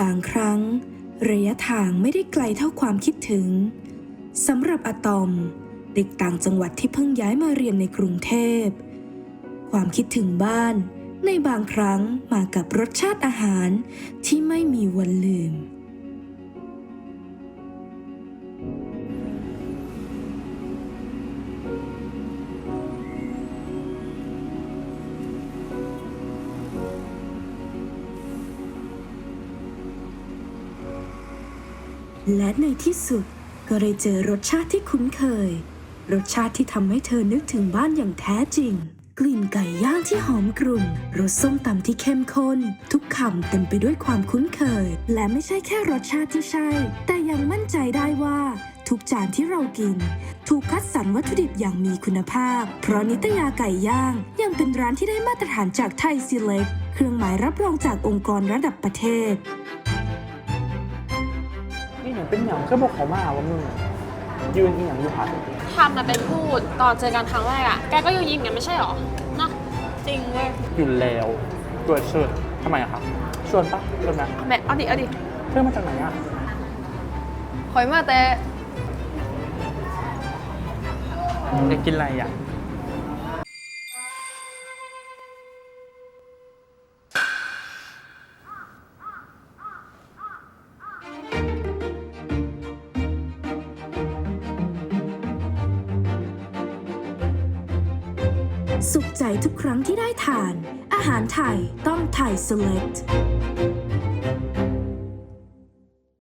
บางครั้ง ระยะทางไม่ได้ไกลเท่าความคิดถึงสำหรับอะตอม เด็กต่างจังหวัดที่เพิ่งย้ายมาเรียนในกรุงเทพ ความคิดถึงบ้านในบางครั้งมากับรสชาติอาหารที่ไม่มีวันลืม และในที่สุดก็ได้เจอรสชาติที่คุ้นเคย รสชาติที่ทำให้เธอนึกถึงบ้านอย่างแท้จริง กลิ่นไก่ย่างที่หอมกรุ่น รสส้มตำที่เข้มข้น ทุกคำเต็มไปด้วยความคุ้นเคย และไม่ใช่แค่รสชาติที่ใช่ แต่ยังมั่นใจได้ว่า ทุกจานที่เรากิน ถูกคัดสรรวัตถุดิบอย่างมีคุณภาพ เพราะนิตยาไก่ย่าง ยังเป็นร้านที่ได้มาตรฐานจากไทยซีเล็กเครื่องหมายรับรองจากองค์กรระดับประเทศ นี่อย่างเป็นอย่างก็บอกเขามาว่ามึงยืนอีหยังอยู่หันทำมาเป็นพูดตอนเจอกันครั้งแรกอะแกก็อยู่ยิ้มกันไม่ใช่หรอเนาะจริงเว้ยอยู่แล้วตัวเชิญทำไมอะครับชวนปะชวนไหมแม่เอาดิเอาดิเพื่อนมาจากไหนอะคอยมาแต่อยากกินอะไรอะ สุขใจทุกครั้งที่ได้ทาน อาหารไทยต้องไทย Select